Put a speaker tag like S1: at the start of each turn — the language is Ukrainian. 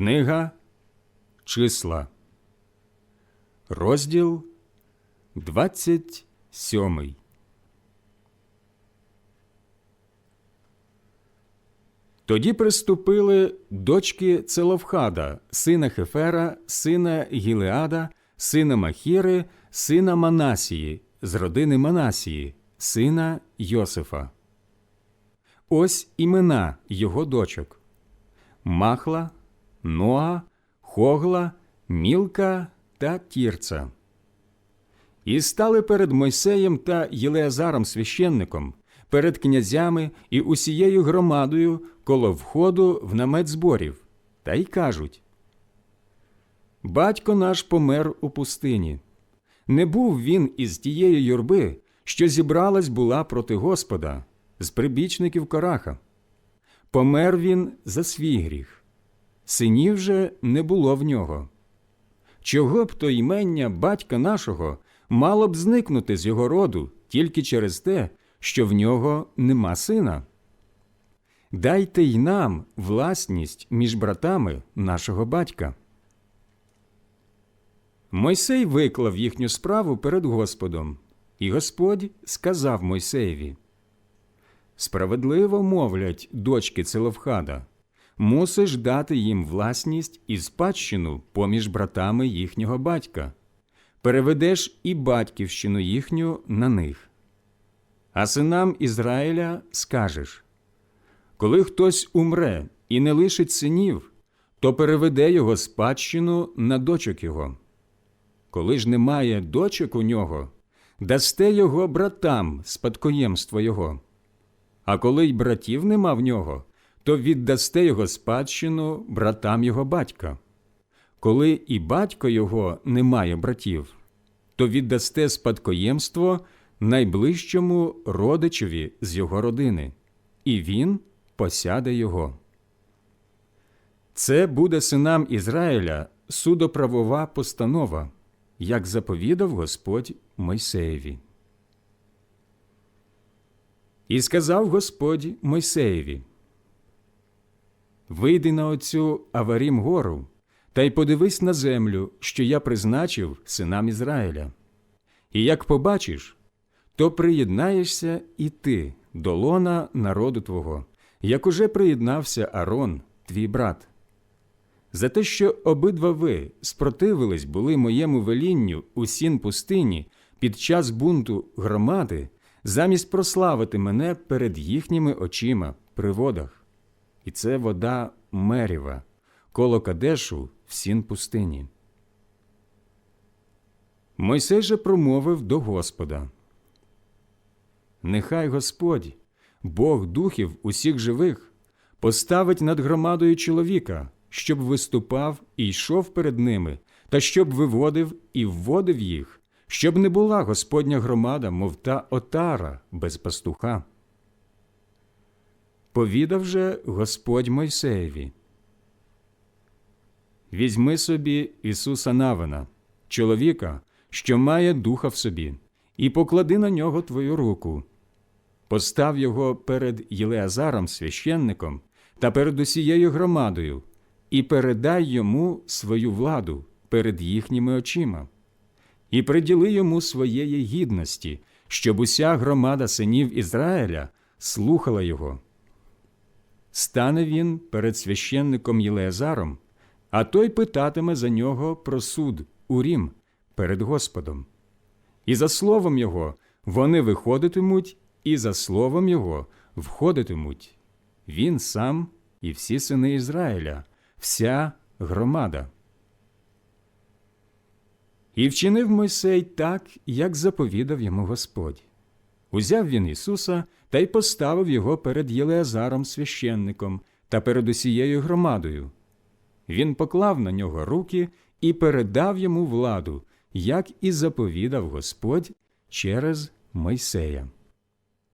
S1: Книга Числа, розділ 27. Тоді приступили дочки Целовхада, сина Хефера, сина Гілеада, сина Махіри, сина Манасії, з родини Манасії, сина Йосифа. Ось імена його дочок Махла, Ноа, Хогла, Мілка та Тірца. І стали перед Мойсеєм та Єлеазаром священником, перед князями і усією громадою коло входу в намет зборів, та й кажуть Батько наш помер у пустині. Не був він із тієї юрби, що зібралась була проти Господа, з прибічників Кораха. Помер він за свій гріх. Синів же не було в нього. Чого б то ймення батька нашого мало б зникнути з його роду тільки через те, що в нього нема сина? Дайте й нам власність між братами нашого батька. Мойсей виклав їхню справу перед Господом, і Господь сказав Мойсеєві Справедливо мовлять дочки Целовхада, мусиш дати їм власність і спадщину поміж братами їхнього батька, переведеш і батьківщину їхню на них. А синам Ізраїля скажеш коли хтось умре і не лишить синів, то переведе його спадщину на дочок його. Коли ж немає дочок у нього, дасте його братам спадкоємство його. А коли й братів нема в нього, то віддасте його спадщину братам його батька. Коли і батько його не має братів, то віддасте спадкоємство найближчому родичеві з його родини, і він посяде його. Це буде синам Ізраїля судоправова постанова, як заповідав Господь Мойсеєві. І сказав Господь Мойсеєві Вийди на оцю Аварім гору та й подивись на землю, що я призначив синам Ізраїля. І як побачиш, то приєднаєшся і ти до лона народу твого, як уже приєднався Арон, твій брат. За те, що обидва ви спротивились були моєму велінню у сін пустині під час бунту громади, замість прославити мене перед їхніми очима при водах. І це вода Меріва, коло Кадешу в сін пустині. Мойсей же промовив до Господа. Нехай Господь, Бог духів усіх живих, поставить над громадою чоловіка, щоб виступав і йшов перед ними, та щоб виводив і вводив їх, щоб не була Господня громада, мов та отара без пастуха. Повідав же Господь Мойсеєві. Візьми собі Ісуса Навина, чоловіка, що має духа в собі, і поклади на нього твою руку. Постав його перед Єлеазаром священником та перед усією громадою, і передай йому свою владу перед їхніми очима, і приділи йому своєї гідності, щоб уся громада синів Ізраїля слухала його. Стане він перед священником Єлеазаром, а той питатиме за нього про суд у Рім перед Господом. І за словом його вони виходитимуть, і за словом його входитимуть він сам і всі сини Ізраїля, вся громада. І вчинив Мойсей так, як заповідав йому Господь. Узяв він Ісуса та й поставив його перед Єлеазаром священником та перед усією громадою. Він поклав на нього руки і передав йому владу, як і заповідав Господь через Мойсея.